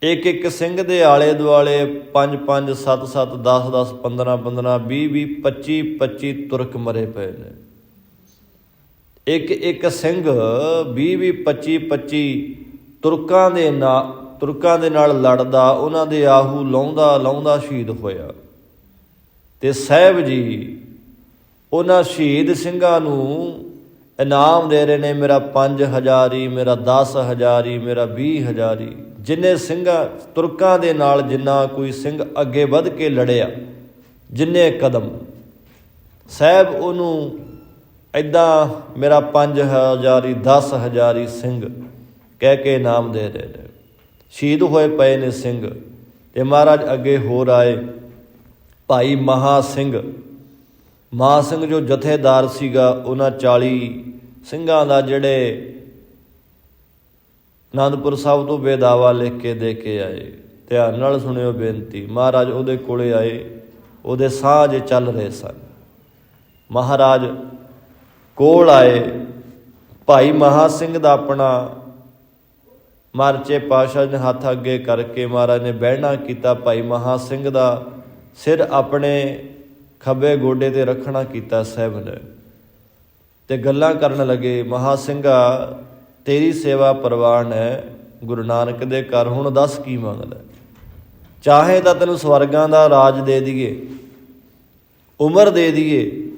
A: ਇੱਕ ਇੱਕ ਸਿੰਘ ਦੇ ਆਲੇ ਦੁਆਲੇ 5 5 7 7 10 10 15 15 20 20 25 25 ਤੁਰਕ ਮਰੇ ਪਏ ਨੇ। ਇੱਕ ਇੱਕ ਸਿੰਘ 20 20 25 25 ਤੁਰਕਾਂ ਦੇ ਨਾਲ ਤੁਰਕਾਂ ਦੇ ਨਾਲ ਲੜਦਾ, ਉਹਨਾਂ ਦੇ ਆਹੂ ਲਾਉਂਦਾ ਲਾਉਂਦਾ ਸ਼ਹੀਦ ਹੋਇਆ। ਤੇ ਸਾਹਿਬ ਜੀ, ਉਹਨਾਂ ਸ਼ਹੀਦ ਸਿੰਘਾਂ ਨੂੰ ਇਨਾਮ ਦੇ ਰਹੇ ਨੇ, ਮੇਰਾ 5000 ਹੀ ਮੇਰਾ 10000 ਹੀ ਮੇਰਾ 20000 ਹੀ ਜਿੰਨੇ ਸਿੰਘਾਂ ਤੁਰਕਾਂ ਦੇ ਨਾਲ ਜਿੰਨਾ ਕੋਈ ਸਿੰਘ ਅੱਗੇ ਵੱਧ ਕੇ ਲੜਿਆ, ਜਿੰਨੇ ਕਦਮ। ਸਾਹਿਬ ਉਹਨੂੰ ਐਦਾਂ ਮੇਰਾ 5000 ਹੀ 10000 ਹੀ ਸਿੰਘ ਕਹਿ ਕੇ ਇਨਾਮ ਦੇ ਰਹੇ ਨੇ ਸ਼ਹੀਦ ਹੋਏ ਪਏ ਨੇ ਸਿੰਘ ਤੇ ਮਹਾਰਾਜ ਅੱਗੇ ਹੋਰ ਆਏ। ਭਾਈ ਮਹਾ ਸਿੰਘ ਮਹਾ ਸਿੰਘ ਜੋ ਜਥੇਦਾਰ ਸੀਗਾ, ਉਹਨਾਂ 40 ਸਿੰਘਾਂ ਦਾ ਜਿਹੜੇ ਆਨੰਦਪੁਰ ਸਾਹਿਬ ਤੋਂ ਬੇਦਾਵਾ ਲਿਖ ਕੇ ਦੇ ਕੇ ਆਏ। ਧਿਆਨ ਨਾਲ ਸੁਣਿਓ ਬੇਨਤੀ, ਮਹਾਰਾਜ ਉਹਦੇ ਕੋਲੇ ਆਏ, ਉਹਦੇ ਸਾਹ ਜੇ ਚੱਲ ਰਹੇ ਸਨ। ਮਹਾਰਾਜ ਕੋਲ ਆਏ, ਭਾਈ ਮਹਾ ਸਿੰਘ ਦਾ ਆਪਣਾ ਮਾਰਚੇ ਪਾਸ਼ਾ ਨੇ ਹੱਥ ਅੱਗੇ ਕਰਕੇ ਮਹਾਰਾਜ ਨੇ ਬਹਿਣਾ ਕੀਤਾ, ਭਾਈ ਮਹਾ ਸਿੰਘ ਦਾ ਸਿਰ ਆਪਣੇ ਖੱਬੇ ਗੋਡੇ ਤੇ ਰੱਖਣਾ ਕੀਤਾ ਸਾਹਿਬ ਨੇ। ਤੇ ਗੱਲਾਂ ਕਰਨ ਲੱਗੇ, ਮਹਾ ਸਿੰਘਾ ਤੇਰੀ ਸੇਵਾ ਪ੍ਰਵਾਨ ਹੈ, ਗੁਰੂ ਨਾਨਕ ਦੇ ਘਰ। ਹੁਣ ਦੱਸ ਕੀ ਮੰਗਦਾ? ਚਾਹੇ ਤਾਂ ਤੈਨੂੰ ਸਵਰਗਾਂ ਦਾ ਰਾਜ ਦੇ ਦਈਏ, ਉਮਰ ਦੇ ਦਈਏ,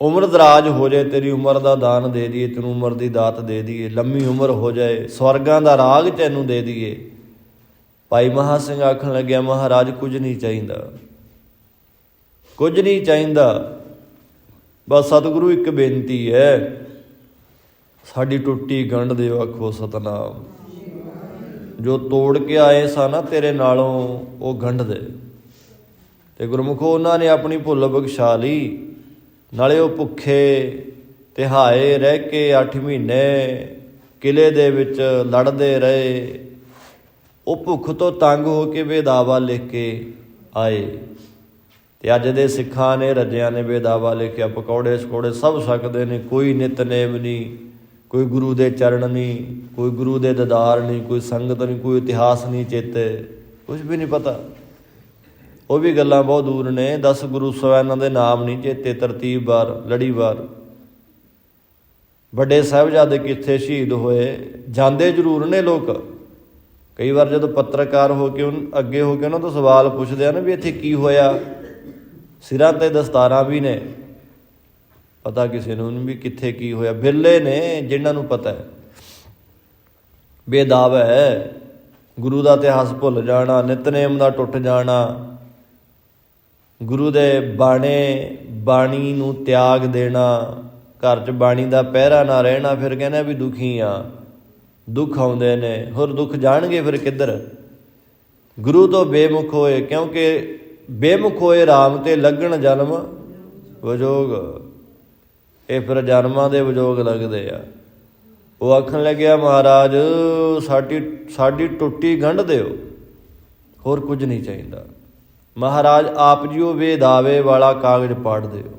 A: ਉਮਰ ਦਰਾਜ ਹੋ ਜਾਏ, ਤੇਰੀ ਉਮਰ ਦਾ ਦਾਨ ਦੇ ਦਈਏ, ਤੈਨੂੰ ਉਮਰ ਦੀ ਦਾਤ ਦੇ ਦਈਏ, ਲੰਮੀ ਉਮਰ ਹੋ ਜਾਏ, ਸਵਰਗਾਂ ਦਾ ਰਾਗ ਤੈਨੂੰ ਦੇ ਦਈਏ। ਭਾਈ ਮਹਾ ਸਿੰਘ ਆਖਣ ਲੱਗਿਆ, ਮਹਾਰਾਜ, ਕੁਝ ਨਹੀਂ ਚਾਹੀਦਾ। ਕੁਝ ਨਹੀਂ ਚਾਹੀਦਾ। ਬਸ ਸਤਿਗੁਰੂ ਇੱਕ ਬੇਨਤੀ ਹੈ ਸਾਡੀ ਟੁੱਟੀ ਗੰਢ ਦਿਓ ਆਖੋ ਸਤਨਾਮ। ਜੋ ਤੋੜ ਕੇ ਆਏ ਸਾ ਨਾ ਤੇਰੇ ਨਾਲੋਂ, ਉਹ ਗੰਢ ਦੇ। ਤੇ ਗੁਰਮੁਖੋ, ਉਹਨਾਂ ਨੇ ਆਪਣੀ ਭੁੱਲ ਬਖਸ਼ਾ ਲਈ। ਨਾਲੇ ਉਹ ਭੁੱਖੇ ਤਿਹਾਏ ਰਹਿ ਕੇ 8 ਮਹੀਨੇ ਕਿਲੇ ਦੇ ਵਿੱਚ ਲੜਦੇ ਰਹੇ। ਉਹ ਭੁੱਖ ਤੋਂ ਤੰਗ ਹੋ ਕੇ ਬੇਦਾਵਾ ਲਿਖ ਕੇ ਆਏ। ਤੇ ਅੱਜ ਦੇ ਸਿੱਖਾਂ ਨੇ, ਰੱਜਿਆਂ ਨੇ ਬੇਦਾਵਾ ਲਿਖਿਆ। ਪਕੌੜੇ ਸਕੌੜੇ ਸਭ ਸਕਦੇ ਨੇ, ਕੋਈ ਨਿਤਨੇਮ ਨਹੀਂ। ਕੋਈ ਗੁਰੂ ਦੇ ਚਰਨ ਨਹੀਂ, ਕੋਈ ਗੁਰੂ ਦੇ ਦਦਾਰ ਨਹੀਂ, ਕੋਈ ਸੰਗਤ ਨਹੀਂ, ਕੋਈ ਇਤਿਹਾਸ ਨਹੀਂ ਚੇਤੇ। ਕੁਝ ਵੀ ਨਹੀਂ ਪਤਾ। ਉਹ ਵੀ ਗੱਲਾਂ ਬਹੁਤ ਦੂਰ ਨੇ। 10 ਗੁਰੂ ਸਾਹਿਬਾਨਾਂ ਦੇ ਨਾਮ ਨਹੀਂ ਚੇਤੇ, ਤਰਤੀਬ ਵਾਰ ਲੜੀਵਾਰ ਵੱਡੇ ਸਾਹਿਬਜ਼ਾਦੇ ਕਿੱਥੇ ਸ਼ਹੀਦ ਹੋਏ? ਜਾਂਦੇ ਜ਼ਰੂਰ ਨੇ ਲੋਕ। ਕਈ ਵਾਰ ਜਦੋਂ ਪੱਤਰਕਾਰ ਹੋ ਕੇ ਅੱਗੇ ਹੋ ਕੇ ਉਹਨਾਂ ਤੋਂ ਸਵਾਲ ਪੁੱਛਦੇ ਆ ਨਾ ਵੀ ਇੱਥੇ ਕੀ ਹੋਇਆ? ਸਿਰਾਂ ਤੇ ਦਸਤਾਰਾਂ ਵੀ ਨੇ। ਪਤਾ ਕਿਸੇ ਨੂੰ ਨਹੀਂ ਵੀ ਕਿੱਥੇ ਕੀ ਹੋਇਆ। ਵਿਰਲੇ ਨੇ ਜਿਨ੍ਹਾਂ ਨੂੰ ਪਤਾ ਹੈ। ਬੇਦਾਵ ਹੈ। ਗੁਰੂ ਦਾ ਇਤਿਹਾਸ ਭੁੱਲ ਜਾਣਾ, ਨਿਤਨੇਮ ਦਾ ਟੁੱਟ ਜਾਣਾ। ਗੁਰੂ ਦੇ ਬਾਣੇ, ਬਾਣੀ ਨੂੰ ਤਿਆਗ ਦੇਣਾ। ਘਰ 'ਚ ਬਾਣੀ ਦਾ ਪਹਿਰਾ ਨਾ ਰਹਿਣਾ, ਫਿਰ ਕਹਿੰਦੇ ਵੀ ਦੁਖੀ ਆ। ਦੁੱਖ ਆਉਂਦੇ ਨੇ। ਹੋਰ ਦੁੱਖ ਜਾਣਗੇ ਫਿਰ ਕਿੱਧਰ? ਗੁਰੂ ਤੋਂ ਬੇਮੁਖ ਹੋਏ, ਕਿਉਂਕਿ ਬੇਮੁਖ ਹੋਏ RAM ਤੇ ਲੱਗਣ ਜਨਮ ਵਜੋਗ। ਇਹ ਫਿਰ ਜਨਮਾਂ ਦੇ ਵਜੋਗ ਲੱਗਦੇ ਆ। ਉਹ ਆਖਣ ਲੱਗਿਆ ਮਹਾਰਾਜ, ਸਾਡੀ ਸਾਡੀ ਟੁੱਟੀ ਗੰਢ ਦਿਓ। ਹੋਰ ਕੁਝ ਨਹੀਂ ਚਾਹੀਦਾ। ਮਹਾਰਾਜ, ਆਪ ਜੀਓ ਵੇਦਾਵੇ ਵਾਲਾ ਕਾਗਜ਼ ਪਾੜ ਦਿਓ।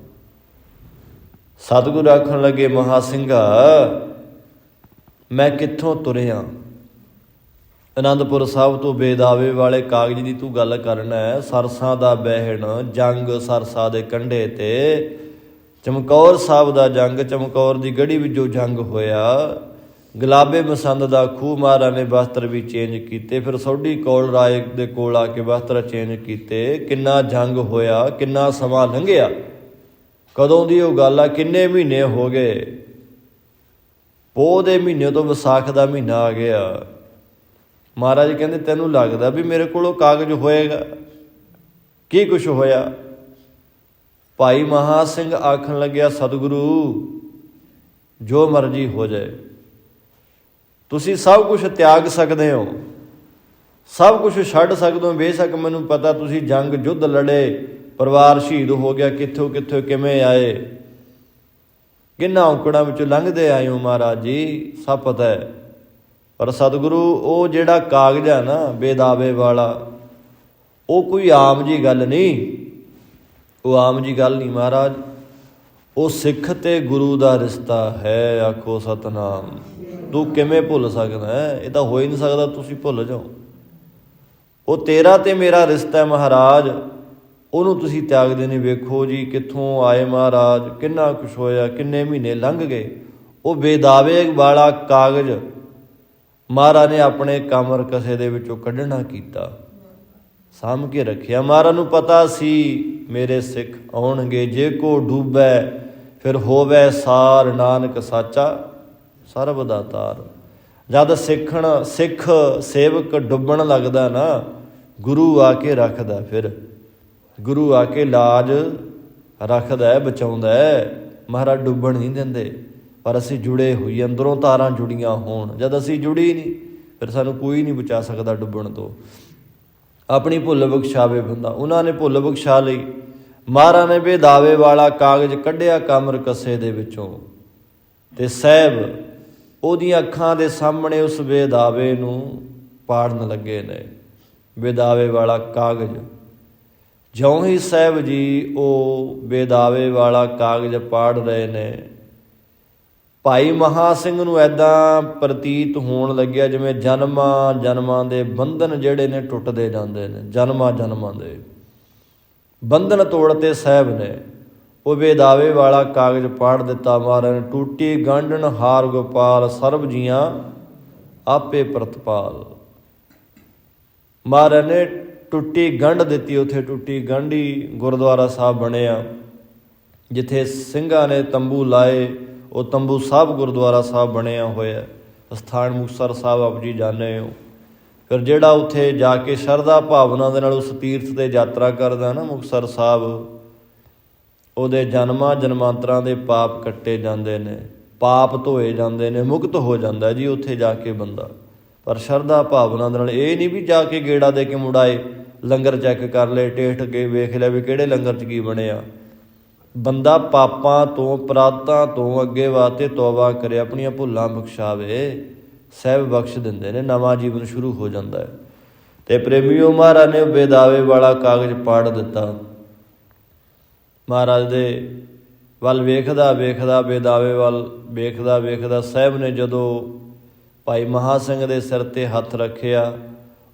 A: ਸਤਿਗੁਰ ਆਖਣ ਲੱਗੇ, ਮਹਾ ਸਿੰਘਾ, ਮੈਂ ਕਿੱਥੋਂ ਤੁਰਿਆ? ਅਨੰਦਪੁਰ ਸਾਹਿਬ ਤੋਂ ਬੇਦਾਵੇ ਵਾਲੇ ਕਾਗਜ਼ ਦੀ ਤੂੰ ਗੱਲ ਕਰਨਾ ਹੈ। ਸਰਸਾਂ ਦਾ ਬਹਿਣ, ਜੰਗ ਸਰਸਾ ਦੇ ਕੰਢੇ ਤੇ ਚਮਕੌਰ ਸਾਹਿਬ ਦਾ ਜੰਗ, ਚਮਕੌਰ ਦੀ ਗੜੀ ਵਿੱਚ ਜੋ ਜੰਗ ਹੋਇਆ। ਗੁਲਾਬੇ ਮਸੰਦ ਦਾ ਖੂਹ ਮਹਾਰਾ ਨੇ ਵਸਤਰ ਵੀ ਚੇਂਜ ਕੀਤੇ। ਫਿਰ ਸੋਢੀ ਕੋਲ ਰਾਏ ਦੇ ਕੋਲ ਆ ਕੇ ਵਸਤਰ ਚੇਂਜ ਕੀਤੇ। ਕਿੰਨਾ ਜੰਗ ਹੋਇਆ, ਕਿੰਨਾ ਸਮਾਂ ਲੰਘਿਆ? ਕਦੋਂ ਦੀ ਉਹ ਗੱਲ ਆ? ਕਿੰਨੇ ਮਹੀਨੇ ਹੋ ਗਏ? ਪੋਹ ਦੇ ਮਹੀਨੇ ਤੋਂ ਵਿਸਾਖ ਦਾ ਮਹੀਨਾ ਆ ਗਿਆ। ਮਹਾਰਾਜ ਕਹਿੰਦੇ, ਤੈਨੂੰ ਲੱਗਦਾ ਵੀ ਮੇਰੇ ਕੋਲੋਂ ਕਾਗਜ਼ ਹੋਏਗਾ? ਕੀ ਕੁਛ ਹੋਇਆ? ਭਾਈ ਮਹਾ ਸਿੰਘ ਆਖਣ ਲੱਗਿਆ, ਸਤਿਗੁਰੂ, ਜੋ ਮਰਜ਼ੀ ਹੋ ਜਾਏ, ਤੁਸੀਂ ਸਭ ਕੁਝ ਤਿਆਗ ਸਕਦੇ ਹੋ, ਸਭ ਕੁਝ ਛੱਡ ਸਕਦੇ ਹੋ। ਬੇਸ਼ੱਕ ਮੈਨੂੰ ਪਤਾ ਤੁਸੀਂ ਜੰਗ ਯੁੱਧ ਲੜੇ, ਪਰਿਵਾਰ ਸ਼ਹੀਦ ਹੋ ਗਿਆ, ਕਿੱਥੋਂ ਕਿੱਥੋਂ ਕਿਵੇਂ ਆਏ, ਕਿੰਨਾ ਔਕੜਾਂ ਵਿੱਚੋਂ ਲੰਘਦੇ ਆਏ ਹੋ ਮਹਾਰਾਜ ਜੀ, ਸਭ ਪਤਾ ਹੈ। ਪਰ ਸਤਿਗੁਰੂ, ਉਹ ਜਿਹੜਾ ਕਾਗਜ਼ ਆ ਨਾ, ਬੇਦਾਵੇ ਵਾਲਾ, ਉਹ ਕੋਈ ਆਮ ਜੀ ਗੱਲ ਨਹੀਂ। ਉਹ ਆਮ ਜੀ ਗੱਲ ਨਹੀਂ ਮਹਾਰਾਜ। ਉਹ ਸਿੱਖ ਤੇ ਗੁਰੂ ਦਾ ਰਿਸ਼ਤਾ ਹੈ, ਆਖੋ ਸਤਨਾਮ। ਤੂੰ ਕਿਵੇਂ ਭੁੱਲ ਸਕਦਾ ਹੈ? ਇਹ ਤਾਂ ਹੋ ਹੀ ਨਹੀਂ ਸਕਦਾ, ਤੁਸੀਂ ਭੁੱਲ ਜਾਓ। ਉਹ ਤੇਰਾ ਤੇ ਮੇਰਾ ਰਿਸ਼ਤਾ ਹੈ ਮਹਾਰਾਜ। ਉਹਨੂੰ ਤੁਸੀਂ ਤਿਆਗਦੇ ਨੇ ਵੇਖੋ ਜੀ, ਕਿੱਥੋਂ ਆਏ ਮਹਾਰਾਜ, ਕਿੰਨਾ ਕੁਛ ਹੋਇਆ, ਕਿੰਨੇ ਮਹੀਨੇ ਲੰਘ ਗਏ। ਉਹ ਬੇਦਾਵੇ ਵਾਲਾ ਕਾਗਜ਼ ਮਹਾਰਾਜ ਨੇ ਆਪਣੇ ਕਮਰ ਕਸੇ ਦੇ ਵਿੱਚੋਂ ਕੱਢਣਾ ਕੀਤਾ। ਸਾਂਭ ਕੇ ਰੱਖਿਆ। ਮਹਾਰਾਜ ਨੂੰ ਪਤਾ ਸੀ, ਮੇਰੇ ਸਿੱਖ ਆਉਣਗੇ, ਜੇ ਕੋ ਡੂਬੈ, ਫਿਰ ਹੋਵੇ ਸਾਰ ਨਾਨਕ ਸਾਚਾ ਸਰਬ ਦਾ ਤਾਰ ਜਦ ਸਿੱਖਣ, ਸਿੱਖ ਸੇਵਕ ਡੁੱਬਣ ਲੱਗਦਾ ਨਾ, ਗੁਰੂ ਆ ਕੇ ਰੱਖਦਾ ਫਿਰ। ਗੁਰੂ ਆ ਕੇ ਲਾਜ ਰੱਖਦਾ ਹੈ ਬਚਾਉਂਦਾ। ਹੈ ਮਹਾਰਾਜ ਡੁੱਬਣ ਨਹੀਂ ਦਿੰਦੇ, ਪਰ ਅਸੀਂ ਜੁੜੇ ਹੋਈ, ਅੰਦਰੋਂ ਤਾਰਾਂ ਜੁੜੀਆਂ ਹੋਣ। ਜਦ ਅਸੀਂ ਜੁੜੀ ਨਹੀਂ, ਫਿਰ ਸਾਨੂੰ ਕੋਈ ਨਹੀਂ ਬਚਾ ਸਕਦਾ ਡੁੱਬਣ ਤੋਂ। ਆਪਣੀ ਭੁੱਲ ਬਖਸ਼ਾਵੇ ਬੰਦਾ। ਉਹਨਾਂ ਨੇ ਭੁੱਲ ਬਖਸ਼ਾ ਲਈ। ਮਹਾਰਾ ਨੇ ਬੇਦਾਵੇ ਵਾਲਾ ਕਾਗਜ਼ ਕੱਢਿਆ ਕਮਰ ਕਸੇ ਦੇ ਵਿੱਚੋਂ। ਤੇ ਸਹਿਬ ਉਹਦੀਆਂ ਅੱਖਾਂ ਦੇ ਸਾਹਮਣੇ ਉਸ ਬੇਦਾਵੇ ਨੂੰ ਪਾੜਨ ਲੱਗੇ ਨੇ। ਬੇਦਾਵੇ ਵਾਲਾ ਕਾਗਜ਼। ਜਿਉਂ ਹੀ ਸਹਿਬ ਜੀ ਉਹ ਬੇਦਾਵੇ ਵਾਲਾ ਕਾਗਜ਼ ਪਾੜ ਰਹੇ ਨੇ ਭਾਈ ਮਹਾ ਸਿੰਘ ਨੂੰ ਐਦਾਂ ਪ੍ਰਤੀਤ ਹੋਣ ਲੱਗਿਆ ਜਿਵੇਂ ਜਨਮਾਂ ਜਨਮਾਂ ਦੇ ਬੰਧਨ ਜਿਹੜੇ ਨੇ ਟੁੱਟਦੇ ਜਾਂਦੇ ਨੇ, ਜਨਮਾਂ ਜਨਮਾਂ ਦੇ। ਬੰਧਨ ਤੋੜਤੇ ਸਹਿਬ ਨੇ, ਉਹ ਬੇਦਾਵੇ ਵਾਲਾ ਕਾਗਜ਼ ਪਾੜ ਦਿੱਤਾ ਮਹਾਰਾਜ ਨੇ, ਟੂਟੀ ਗੰਢਨ ਹਾਰ ਗੋਪਾਲ ਸਰਬ ਜੀਆਂ ਆਪੇ ਪ੍ਰਤਪਾਲ। ਮਹਾਰਾਜ ਨੇ ਟੁੱਟੀ ਗੰਢ ਦਿੱਤੀ, ਉਥੇ ਟੁੱਟੀ ਗੰਢੀ ਗੁਰਦੁਆਰਾ ਸਾਹਿਬ ਬਣਿਆ, ਜਿੱਥੇ ਸਿੰਘਾਂ ਨੇ ਤੰਬੂ ਲਾਏ ਉਹ ਤੰਬੂ ਸਾਹਿਬ ਗੁਰਦੁਆਰਾ ਸਾਹਿਬ ਬਣਿਆ ਹੋਇਆ ਸਥਾਨ ਮੁਕਤਸਰ ਸਾਹਿਬ ਆਪ ਜੀ ਜਾਣਦੇ ਹੋ। ਫਿਰ ਜਿਹੜਾ ਉੱਥੇ ਜਾ ਕੇ ਸ਼ਰਧਾ ਭਾਵਨਾ ਦੇ ਨਾਲ ਉਸ ਤੀਰਥ ਤੇ ਯਾਤਰਾ ਕਰਦਾ ਨਾ ਮੁਕਤਸਰ ਸਾਹਿਬ, ਉਹਦੇ ਜਨਮਾਂ ਜਨਮਾਂਤਰਾਂ ਦੇ ਪਾਪ ਕੱਟੇ ਜਾਂਦੇ ਨੇ, ਪਾਪ ਧੋਏ ਜਾਂਦੇ ਨੇ, ਮੁਕਤ ਹੋ ਜਾਂਦਾ ਜੀ ਉੱਥੇ ਜਾ ਕੇ ਬੰਦਾ। ਪਰ ਸ਼ਰਧਾ ਭਾਵਨਾ ਦੇ ਨਾਲ ਇਹ ਨਹੀਂ ਵੀ ਜਾ ਕੇ ਗੇੜਾ ਦੇ ਕੇ ਮੁੜਾਏ ਲੰਗਰ ਚੈੱਕ ਕਰ ਲਏ, ਟੇਠ ਕੇ ਵੇਖ ਲਿਆ ਵੀ ਕਿਹੜੇ ਲੰਗਰ 'ਚ ਕੀ ਬਣਿਆ। ਬੰਦਾ ਪਾਪਾਂ ਤੋਂ ਅਪਰਾਧਾਂ ਤੋਂ ਅੱਗੇ ਵਾਤੇ ਤੌਬਾ ਕਰੇ, ਆਪਣੀਆਂ ਭੁੱਲਾਂ ਬਖਸ਼ਾਵੇ, ਸਹਿਬ ਬਖਸ਼ ਦਿੰਦੇ ਨੇ, ਨਵਾਂ ਜੀਵਨ ਸ਼ੁਰੂ ਹੋ ਜਾਂਦਾ ਹੈ। ਤੇ ਪ੍ਰੇਮੀਓ ਮਹਾਰਾਜ ਨੇ ਬੇਦਾਵੇ ਵਾਲਾ ਕਾਗਜ਼ ਪਾੜ ਦਿੱਤਾ। ਮਹਾਰਾਜ ਦੇ ਵੱਲ ਵੇਖਦਾ ਵੇਖਦਾ ਬੇਦਾਵੇ ਵੱਲ ਵੇਖਦਾ ਵੇਖਦਾ ਸਹਿਬ ਨੇ ਜਦੋਂ ਭਾਈ ਮਹਾ ਸਿੰਘ ਦੇ ਸਿਰ ਤੇ ਹੱਥ ਰੱਖਿਆ,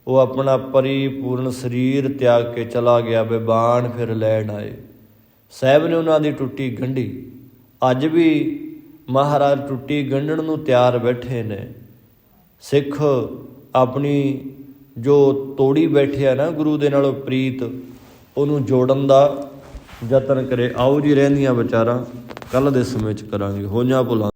A: ਉਹ ਆਪਣਾ ਪਰਿਪੂਰਨ ਸਰੀਰ ਤਿਆਗ ਕੇ ਚਲਾ ਗਿਆ, ਬੇਬਾਨ ਫਿਰ ਲੈਣ ਆਏ। ਸਾਹਿਬ ਨੇ ਉਹਨਾਂ ਦੀ ਟੁੱਟੀ ਗੰਢੀ। ਅੱਜ ਵੀ ਮਹਾਰਾਜ ਟੁੱਟੀ ਗੰਢਣ ਨੂੰ ਤਿਆਰ ਬੈਠੇ ਨੇ। ਸਿੱਖ ਆਪਣੀ ਜੋ ਤੋੜੀ ਬੈਠਿਆ ਨਾ ਗੁਰੂ ਦੇ ਨਾਲ ਪ੍ਰੀਤ, ਉਹਨੂੰ ਜੋੜਨ ਦਾ ਯਤਨ ਕਰੇ। ਆਓ ਜੀ ਰਹਿੰਦੀਆਂ ਵਿਚਾਰਾਂ ਕੱਲ ਦੇ ਸਮੇਂ ਚ ਕਰਾਂਗੇ। ਹੋਈਆਂ ਭੁੱਲਾਂ